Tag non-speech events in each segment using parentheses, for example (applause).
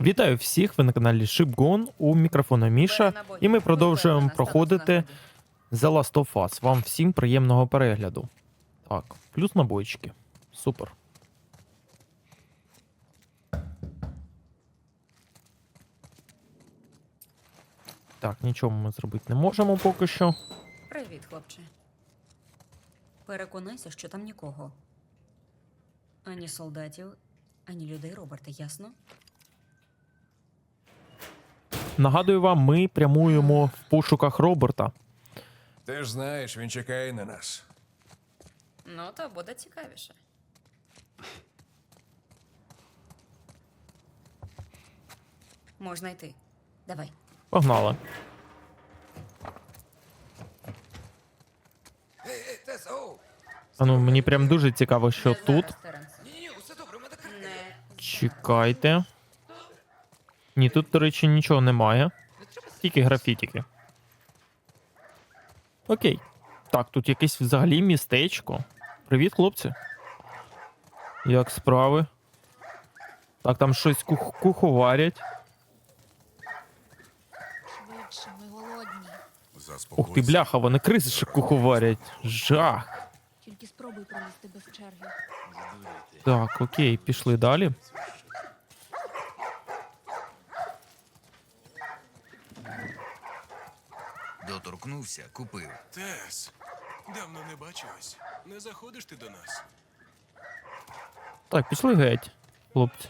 Вітаю всіх! Ви на каналі ShipGone, у мікрофона Міша, і ми продовжуємо проходити The Last of Us. Вам всім приємного перегляду. Так, плюс набойчики. Супер. Так, нічого ми зробити не можемо поки що. Привіт, хлопче. Переконайся, що там нікого. Ані солдатів, ані людей Роберта, ясно? Нагадую вам, ми прямуємо в пошуках Роберта. Ти ж знаєш, він чекає на нас. Ну, то буде цікавіше. Можна йти. Давай. Погнали. А ну, мені прям дуже цікаво, що Не тут. зараз, Теренсе. Чекайте. Ні, тут, до речі, нічого немає. Тільки графітики. Окей. Так, тут якесь взагалі містечко. Привіт, хлопці. Як справи? Так, там щось кух- куховарять. Швидше, ми голодні. Ух ти, бляха, вони криси ще куховарять. Жах. Тільки спробуй пролізти без черги. Так, окей, пішли далі. Доторкнувся, купив. Тес, давно не бачились. Не заходиш ти до нас. Так, пішли геть, хлопці.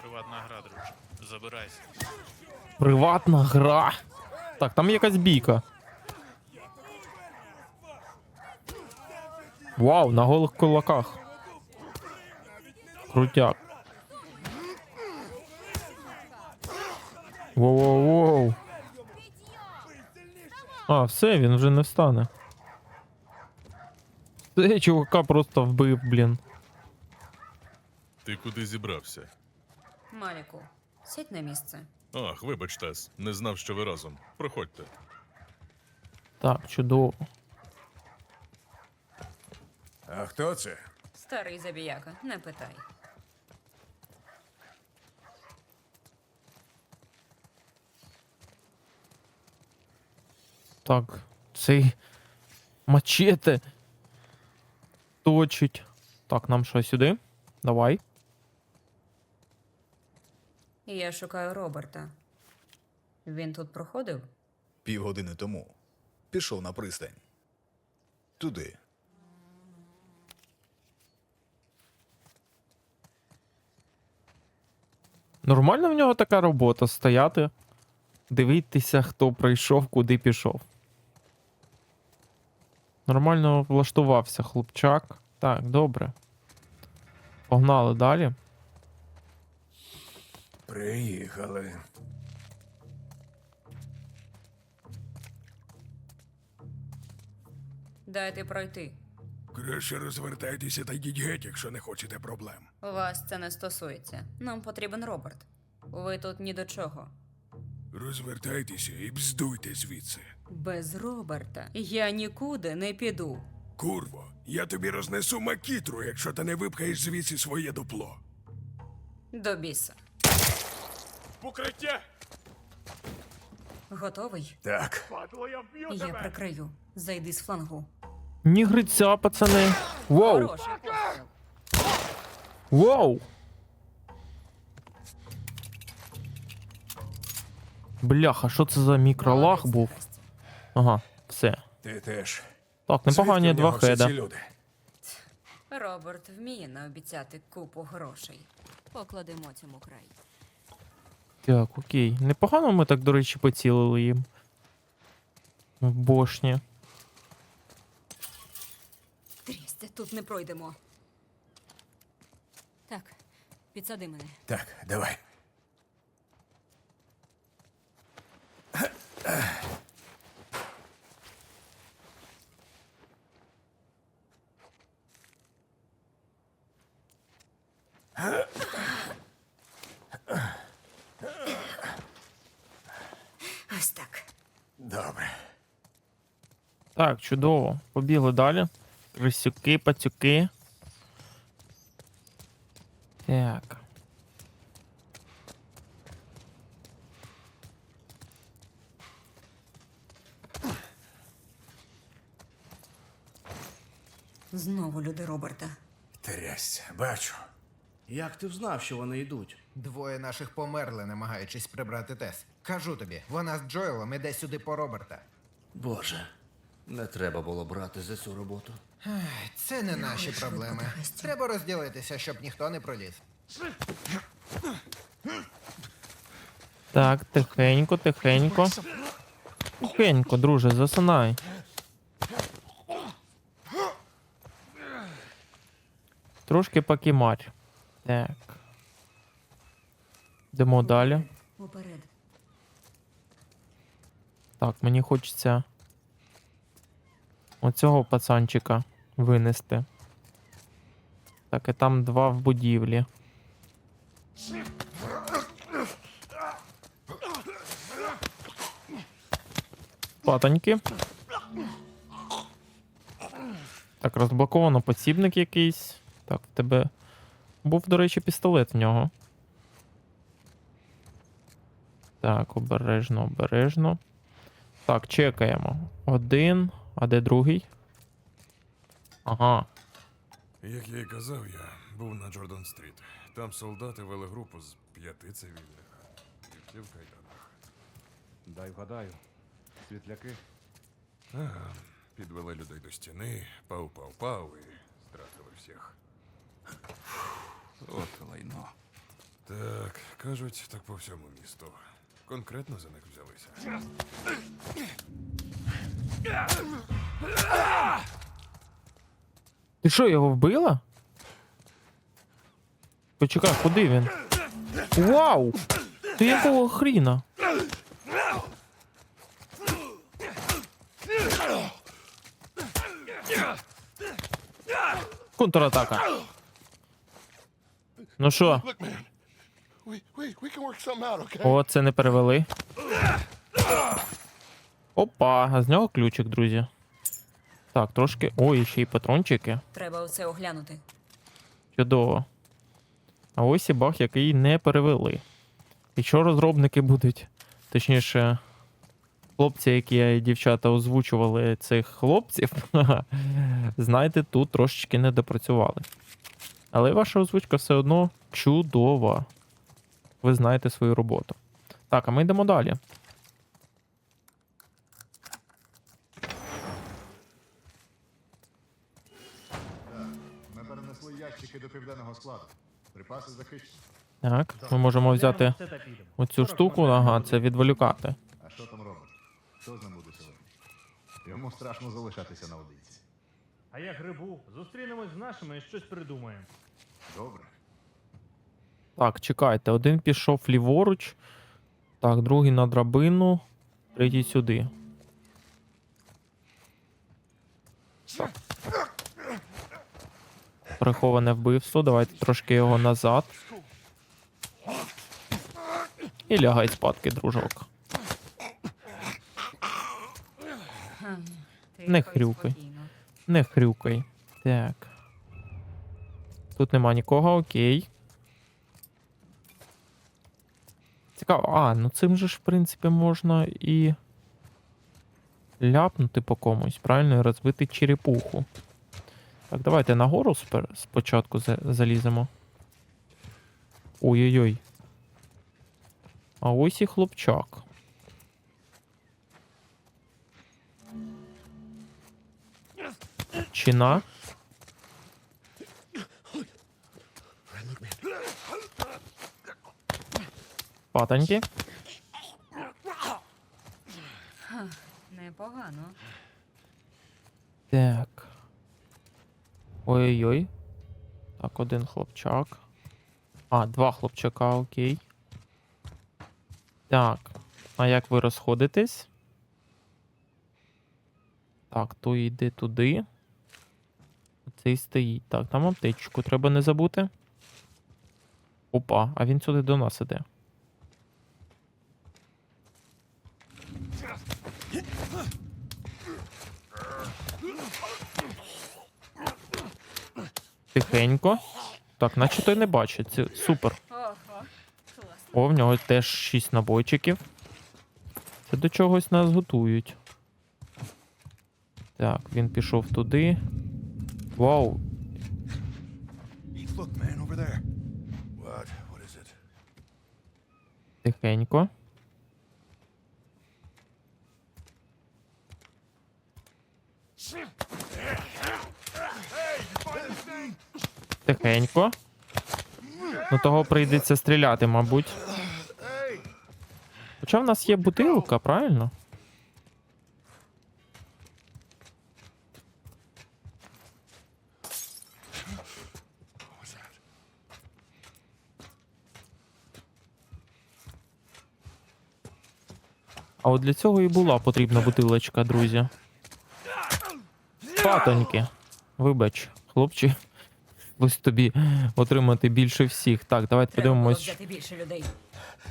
Приватна гра, друже. Забирайся. Приватна гра. Так, там якась бійка. Вау, на голих кулаках. Крутяк. Воу-воу-воу. А, все, він вже не встане. Це чувака просто вбив, блін. Ти куди зібрався? Маліку, сядь на місце. Ах, вибач, Тес, не знав, що ви разом. Проходьте. Так, чудово. А хто це? Старий забіяка, не питай. Так, цей мачете точить. Так, нам що сюди? Давай. Я шукаю Роберта. Він тут проходив? Півгодини тому. Пішов на пристань. Туди. Нормальна в нього така робота стояти, дивитися, хто прийшов, куди пішов. Нормально влаштувався хлопчак. Так, добре. Погнали далі. Приїхали. Дайте пройти. Краще розвертайтеся та йдіть геть, якщо не хочете проблем. Вас це не стосується. Нам потрібен Роберт. Ви тут ні до чого. Розвертайтеся і бздуйте звідси. Без Роберта я нікуди не піду. Курво, я тобі рознесу макітру, якщо ти не випхаєш звідси своє дупло. До біса. Покриття! Готовий? Так. Я прикрию. Зайди з флангу. Ні гриця, пацани. Воу! Хороший постріл. Воу! Бляха, що це за Молодець, був? Ага, все. Ти теж. Так, непогані два хеда. Роберт вміє наобіцяти купу грошей. Покладемо цьому край. Так, окей. Непогано ми так, до речі, поцілили їм. В бошні. Трістя, тут не пройдемо. Так, підсади мене. Так, давай. Так, чудово. Побігли далі. Рисюки, пацюки. Так. Знову люди Роберта. Трясся, бачу. Як ти взнав, що вони йдуть? Двоє наших померли, намагаючись прибрати Тес. Кажу тобі, вона з Джоелом іде сюди по Роберта. Боже, не треба було брати за цю роботу. Це не наші проблеми. Треба розділитися, щоб ніхто не проліз. Так, тихенько, тихенько. Тихенько, друже, засинай. Трошки покімарь. Так. Йдемо далі. Так, мені хочеться оцього пацанчика винести. Так, і там два в будівлі. Патоньки. Так, розблоковано посібник якийсь. Так, в тебе був, до речі, пістолет в нього. Так, обережно, обережно. Так, чекаємо. Один. А де другий? Ага. Як я і казав, я був на Джордан Стріт. Там солдати вели групу з п'яти цивільних. І всі в кайданах. Дай вгадаю. Світляки. Ага. Підвели людей до стіни, пау-пау-пау і стратили всіх. От лайно. Так, кажуть, так по всьому місту. Конкретно за них взялися. Ти що, його вбила? Почекай, куди він? Вау! Ти якого хріна? Контратака. Ну що? О, це не перевели. Опа, а з нього ключик, друзі. Так, трошки. Ой, ще й патрончики. Треба оце оглянути. Чудово. А ось і баг, який не перевели. І що розробники будуть? Точніше, хлопці, які і дівчата озвучували цих хлопців, (laughs) знаєте, тут трошечки не допрацювали. Але ваша озвучка все одно чудова. Ви знаєте свою роботу. Так, а ми йдемо далі. Ми перенесли ящики до південного складу. Припаси захищені. Так, ми можемо взяти оцю штуку, ага, це відволікати. А що там робить? Хто з ним буде сьогодні? Йому страшно залишатися наодинці. А я грибу. Зустрінемось з нашими і щось придумаємо. Добре. Так, чекайте, один пішов ліворуч. Так, другий на драбину, третій сюди. Так. Приховане вбивство. Давайте трошки його назад. І лягай спадки, дружок. Не хрюкай. Не хрюкай. Так. Тут нема нікого, окей. Цікаво. А, ну цим же ж, в принципі, можна і ляпнути по комусь, правильно, і розбити черепуху. Так, давайте нагору спочатку за- заліземо. Ой-ой-ой. А ось і хлопчак. Чина. Патоньки. Непогано. Так. Ой-ой-ой. Так, один хлопчак. А, два хлопчака, окей. Так. А як ви розходитесь? Так, то йде туди. Цей стоїть. Так, там аптечку треба не забути. Опа, а він сюди до нас іде. Тихенько. Так, наче той не бачить. Це супер. О, в нього теж 6 набойчиків. Це до чогось нас готують. Так, він пішов туди. Вау. Look, Тихенько. Ну того прийдеться стріляти, мабуть. Хоча в нас є бутилка, правильно? А от для цього і була потрібна бутилочка, друзі. Патоньки. Вибач, хлопче. Ось тобі отримати більше всіх. Так, давайте Треба було подивимось. взяти більше людей.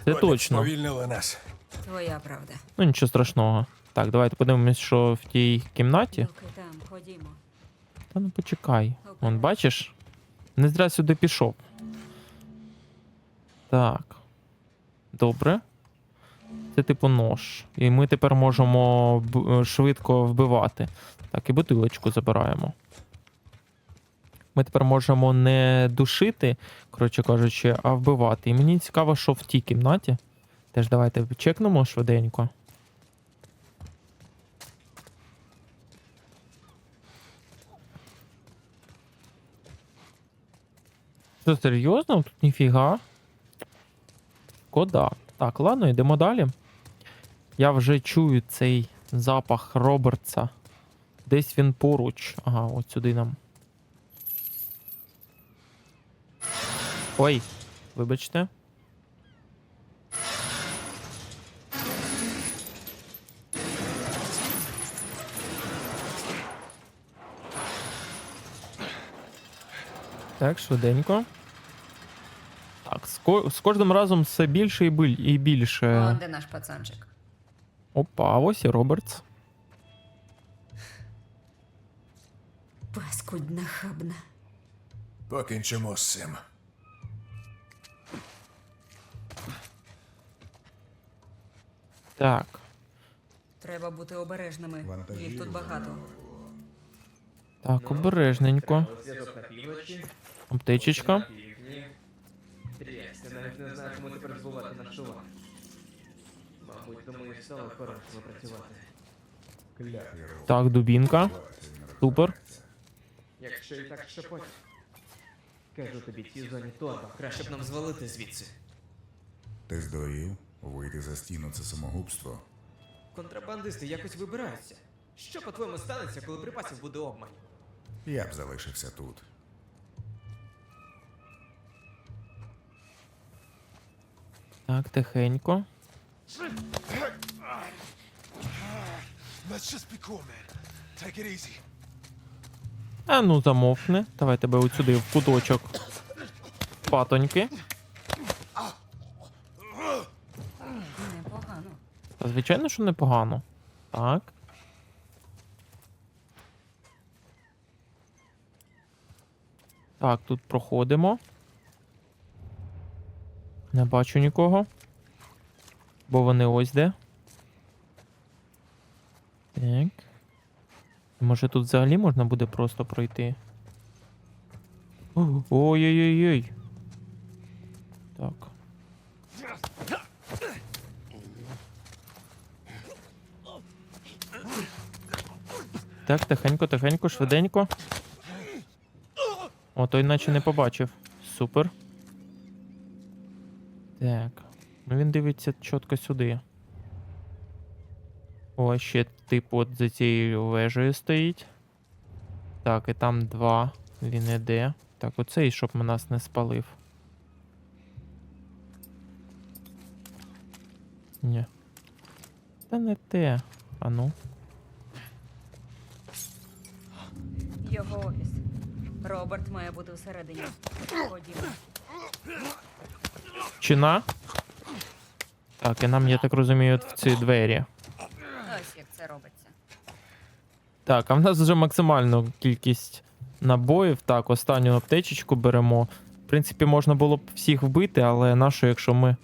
Це Вони точно. Сповільнили нас. Твоя правда. Ну нічого страшного. Так, давайте подивимось, що в тій кімнаті. Доки там, ходімо. Та ну почекай. Вон, бачиш? Не зря сюди пішов. Так. Добре. Це типу нож. І ми тепер можемо б- е, швидко вбивати. Так, і бутилочку забираємо. Ми тепер можемо не душити, коротше кажучи, а вбивати. І мені цікаво, що в тій кімнаті. Теж давайте чекнемо швиденько. Що, серйозно? Тут ніфіга. Кода. Так, ладно, йдемо далі. Я вже чую цей запах Робертса. Десь він поруч. Ага, от сюди нам. Ой, вибачте. Так, швиденько. Так, з, ко- з кожним разом все більше і, биль- і більше. Вон де наш пацанчик. Опа, ось і Робертс. Паскудна хабна. Покінчимо з цим. Так. Треба бути обережними. Їх тут багато. Так, обережненько. Аптечечка. Я навіть не знаю, кому тепер збувати наш увагу. Мабуть, тому і стало хорошими працювати. Так, дубінка. Супер. Якщо і так що потім. Кажу тобі, цій зоні торба. Краще б нам звалити звідси. Ти здурів? Вийти за стіну це самогубство. Контрабандисти якось вибираються. Що по-твоєму станеться, коли припасів буде обмаль? Я б залишився тут. Так, тихенько. Let's just be cool, man. Take it easy. А ну замовкни. Давай тебе от сюди в куточок. Патоньки. Непогано. Та звичайно, що непогано. Так. Так, тут проходимо. Не бачу нікого. Бо вони ось де. Так. Може тут взагалі можна буде просто пройти. Ой-ой-ой-ой. Так. Так, тихенько, тихенько, швиденько. О, той наче не побачив. Супер. Так. Ну він дивиться чітко сюди. О, ще типу от за цією вежею стоїть. Так, і там два. Він іде. Так, оцей, щоб нас не спалив. Ні. Та не те. А ну. Його офіс. Роберт має бути всередині. Ходімо. Чина. Так, і нам, я так розумію, от в ці двері. Ось як це робиться. Так, а в нас вже максимальну кількість набоїв. Так, останню аптечечку беремо. В принципі, можна було б всіх вбити, але нащо, якщо ми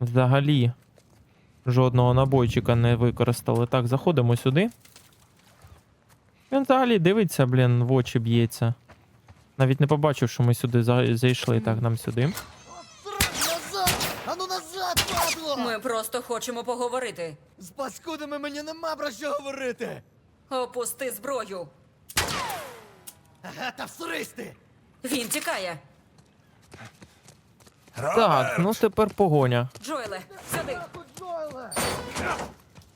взагалі жодного набойчика не використали. Так, заходимо сюди. Він взагалі дивиться, блін, в очі б'ється. Навіть не побачив, що ми сюди за- зайшли. Так, нам сюди. Ану назад, падло! Ми просто хочемо поговорити. З паскудами мені нема про що говорити! Опусти зброю. Ага, та всрись ти! Він тікає. Так, ну тепер погоня. Джоеле, сюди.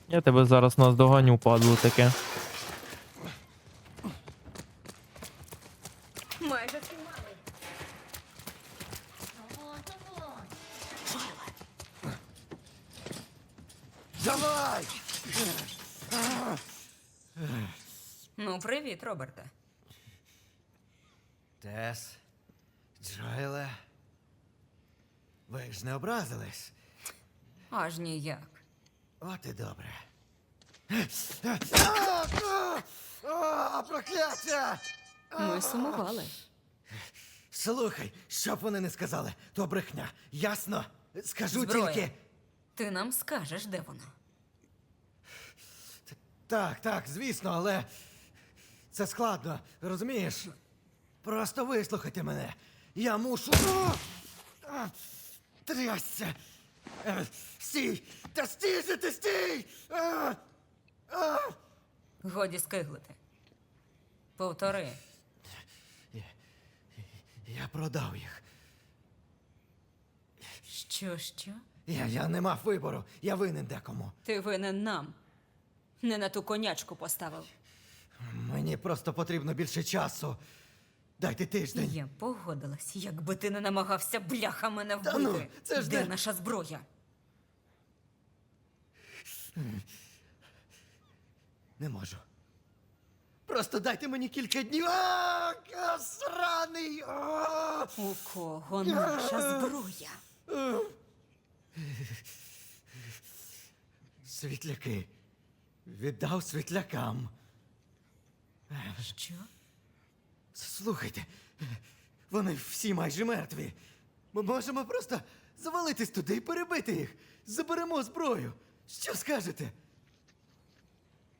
Я тебе зараз наздоганю, падло таке. Ну, привіт, Роберте. Тес, Джоеле, ви ж не образились? Аж ніяк. От і добре. А, Прокляття! Ми сумували. Слухай, що б вони не сказали, то брехня. Ясно? Скажу Зброя. тільки. Ти нам скажеш, де вона. Так, так, звісно, але це складно, розумієш? Просто вислухайте мене. Я мушу. Трясся! Е, Стій! Та стій же ти стій! А! А! Годі скиглити. Повтори. Я продав їх. Що, що? Я, я не мав вибору. Я винен декому. Ти винен нам. Не на ту конячку поставив. Мені просто потрібно більше часу. Дайте тиждень. Я погодилась, якби ти не намагався бляха мене Та ну, це ж Де не- наша зброя? Не можу. Просто дайте мені кілька днів. А, а, сраний! А! У кого наша зброя? Світляки. Віддав світлякам. Що? Слухайте, вони всі майже мертві. Ми можемо просто завалитись туди і перебити їх. Заберемо зброю. Що скажете?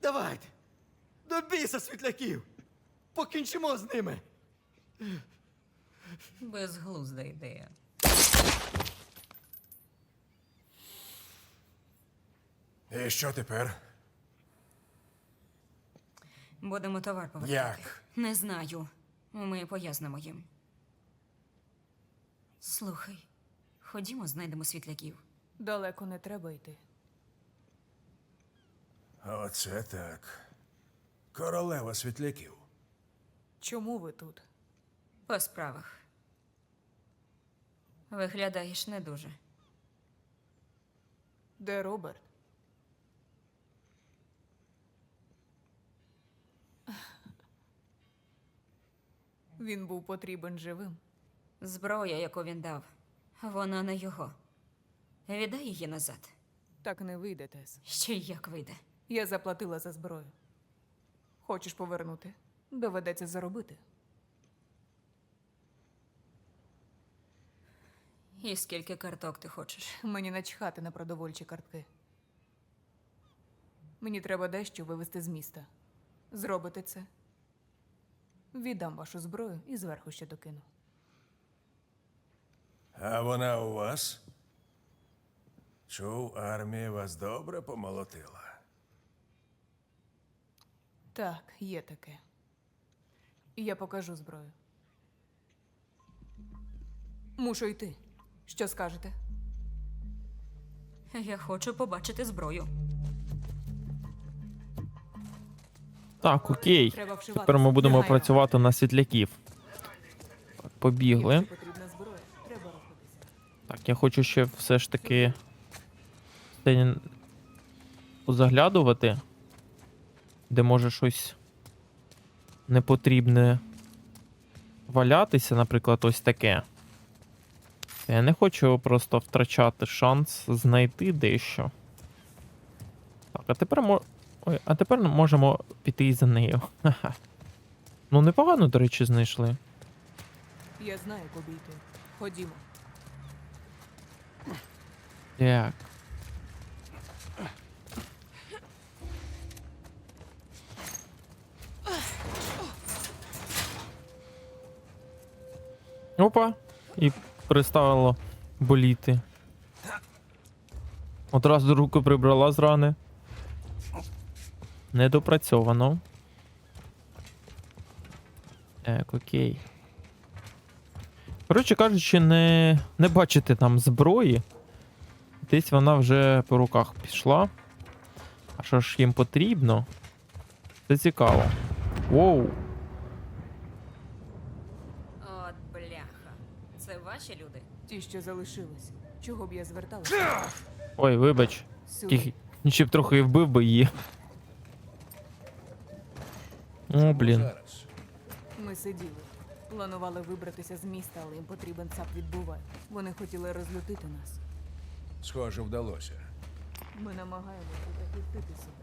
Давайте. До біса світляків. Покінчимо з ними. Безглузда ідея. І що тепер? Будемо товар повертати. Як? Не знаю. Ми пояснимо їм. Слухай, ходімо, знайдемо світляків. Далеко не треба йти. Оце так. Королева світляків. Чому ви тут? По справах. Виглядаєш не дуже. Де Роберт? Він був потрібен живим. Зброя, яку він дав, вона не його. Віддай її назад. Так не вийде, Тес. Ще й як вийде. Я заплатила за зброю. Хочеш повернути? Доведеться заробити. І скільки карток ти хочеш? Мені начхати на продовольчі картки. Мені треба дещо вивезти з міста. Зробите це. Віддам вашу зброю і зверху ще докину. А вона у вас? Чув, армія вас добре помолотила. Так, є таке. Я покажу зброю. Мушу йти. Що скажете? Я хочу побачити зброю. Так, окей. Тепер ми будемо працювати на світляків. Так, побігли. Так, я хочу ще все ж таки це позаглядувати, де може щось непотрібне валятися, наприклад, ось таке. Я не хочу просто втрачати шанс знайти дещо. Так, а тепер. Ой, а тепер можемо піти за нею. Ха-ха. Ну непогано, до речі, знайшли. Я знаю, як обійти. Ходімо. Так. Опа, і приставило боліти. Одразу руку прибрала з рани. Недопрацьовано. Так, окей. Коротше кажучи, не, не бачите там зброї. Десь вона вже по руках пішла. А що ж їм потрібно? Це цікаво. Воу. От бляха. Це ваші люди? Ті, що залишились. Чого б я зверталася? Ой, вибач. Тільки ще б трохи і вбив би її. О, блін. Ми сиділи. Планували вибратися з міста, але їм потрібен цап відбуває. Вони хотіли розлютити нас. Схоже, вдалося. Ми намагаємося захистити себе.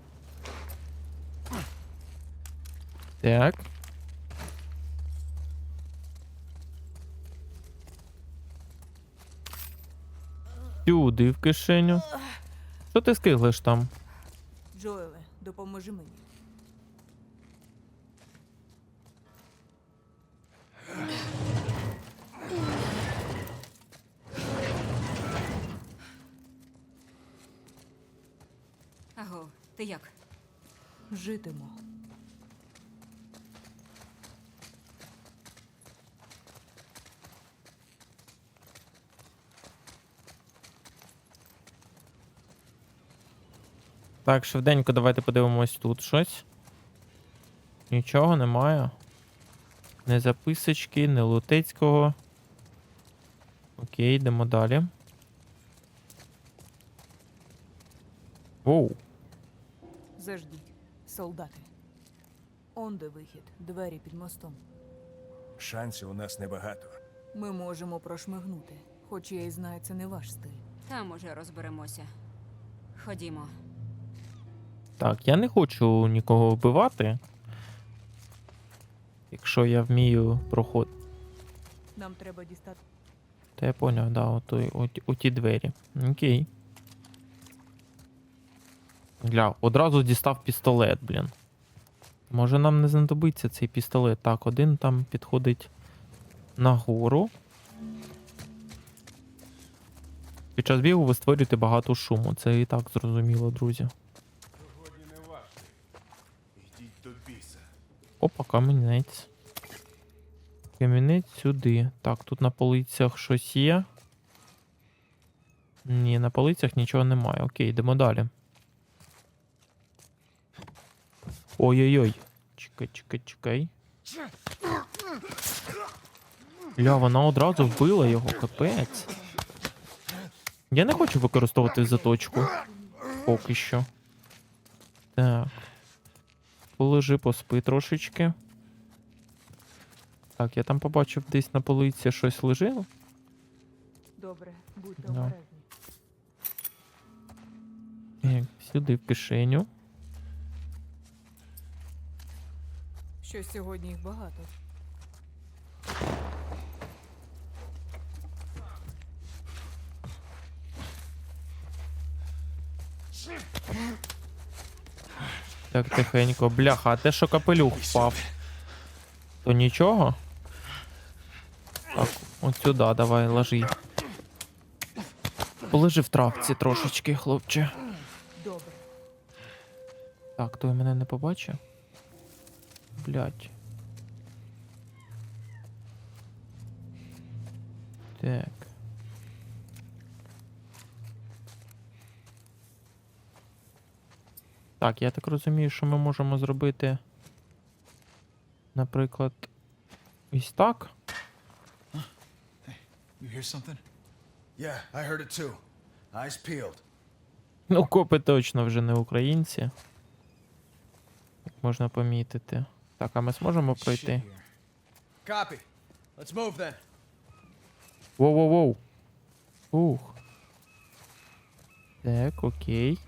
Так. Сюди в кишеню. Що ти скиглиш там? Джоеле, допоможи мені. Ти як? Житимо. Так, швиденько давайте подивимось тут щось. Нічого немає. Не записочки, не лутецького. Окей, йдемо далі. Воу. Заждіть. Солдати. Он де вихід, двері під мостом. Шансів у нас небагато. Ми можемо прошмигнути, хоч я і знаю, це не ваш стиль. Там уже розберемося. Ходімо. Так, я не хочу нікого вбивати. Якщо я вмію проход. Нам треба дістати. Та я поняв, да, у, той, у, ті- ті двері. Окей. Гля, одразу дістав пістолет, блін. Може нам не знадобиться цей пістолет. Так, один там підходить нагору. Під час бігу ви створюєте багато шуму. Це і так зрозуміло, друзі. Сьогодні не. Йдіть до біса. Опа, камінець. Камінець сюди. Так, тут на полицях щось є. Ні, на полицях нічого немає. Окей, йдемо далі. Ой-ой-ой. Чекай, чекай, чекай. Ля, вона одразу вбила його, капець. Я не хочу використовувати заточку. Поки що. Так. Полежи, поспи трошечки. Так, я там побачив десь на полиці щось лежить. Добре, будьте Да. обережні. Так, сюди в кишеню. Що сьогодні їх багато. Так, тихенько. Бляха, а те, що капелюх впав. То нічого? Так, от сюди, давай, ложи. Полежи в травці трошечки, хлопче. Добре. Так, той мене не побачив. Блять. Так. Так, я так розумію, що ми можемо зробити. Наприклад, ось так. You hear something? Yeah, I heard it too. Eyes peeled. Ну, копи точно вже не українці. Як можна помітити. Так, а ми зможемо пройти? Воу-воу-воу. Ух. Так, окей.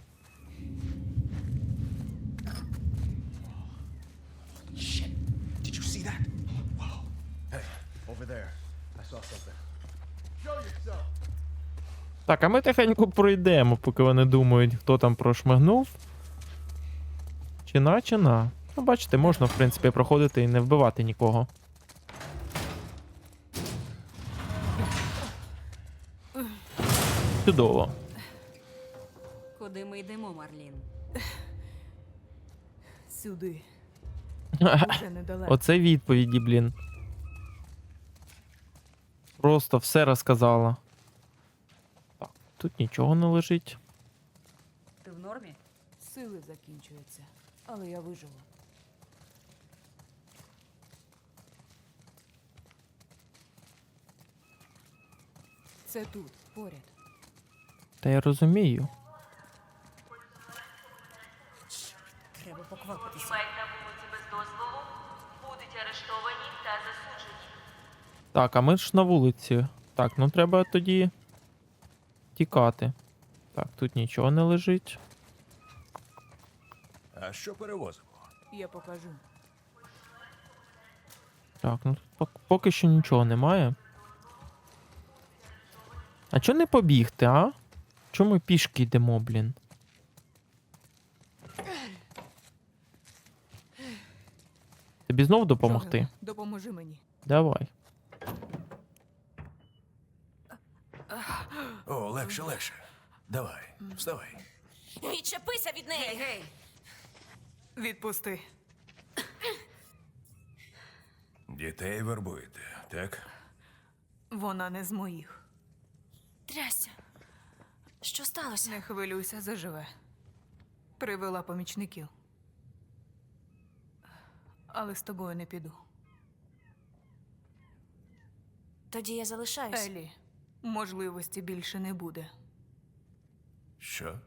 Так, а ми тихенько пройдемо, поки вони думають, хто там прошмигнув. Чина, чина. Ну, бачите, можна, в принципі, проходити і не вбивати нікого. Чудово. Куди ми йдемо, Марлін? Сюди. Оце відповіді, блін. Просто все розказала. Так, тут нічого не лежить. Ти в нормі? Сили закінчуються, але я виживу. Це тут, поряд. Та я розумію. Треба поквапитися. на вулиці без дозволу, будуть арештовані та засуджені. Так, а ми ж на вулиці. Так, ну треба тоді тікати. Так, тут нічого не лежить. А що перевозимо? Я покажу. Так, ну тут пок- поки що нічого немає. А чого не побігти, а? Чому ми пішки йдемо, блін? Тобі знов допомогти? Джоеле, Допоможи мені. Давай. О, легше, легше. Давай, вставай. Відчепися від неї! Гей, гей! Відпусти. Дітей вербуєте, так? Вона не з моїх. Трясся. Що сталося? Не хвилюйся, заживе. Привела помічників. Але з тобою не піду. Тоді я залишаюсь. Елі, можливості більше не буде. Що?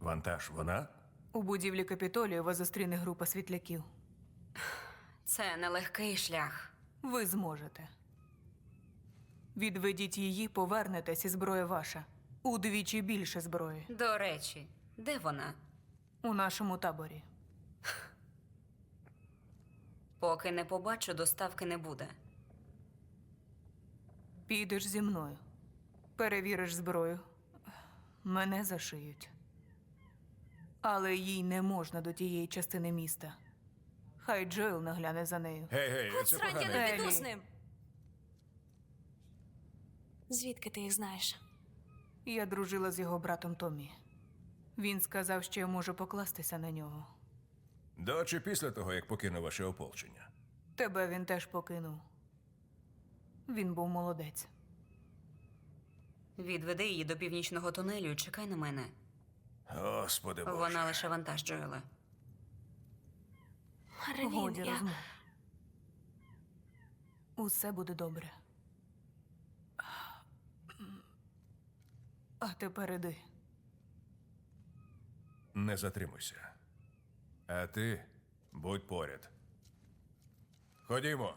Вантаж вона? У будівлі Капітолію вас зустріне група світляків. Це нелегкий шлях. Ви зможете. Відведіть її, повернетесь, і зброя ваша. Удвічі більше зброї. До речі, де вона? У нашому таборі. (sighs) Поки не побачу, доставки не буде. Підеш зі мною. Перевіриш зброю. Мене зашиють. Але їй не можна до тієї частини міста. Хай Джоел нагляне за нею. Гей, гей, це Срань, я погано. не піду з ним. Звідки ти їх знаєш? Я дружила з його братом Томі. Він сказав, що я можу покластися на нього. До чи після того, як покинув ваше ополчення? Тебе він теж покинув. Він був молодець. Відведи її до північного тунелю і чекай на мене. Господи Боже. Вона лише вантаж Джоела. Ревін, я... розмов. Усе буде добре. А тепер іди. Не затримуйся. А ти будь поряд. Ходімо.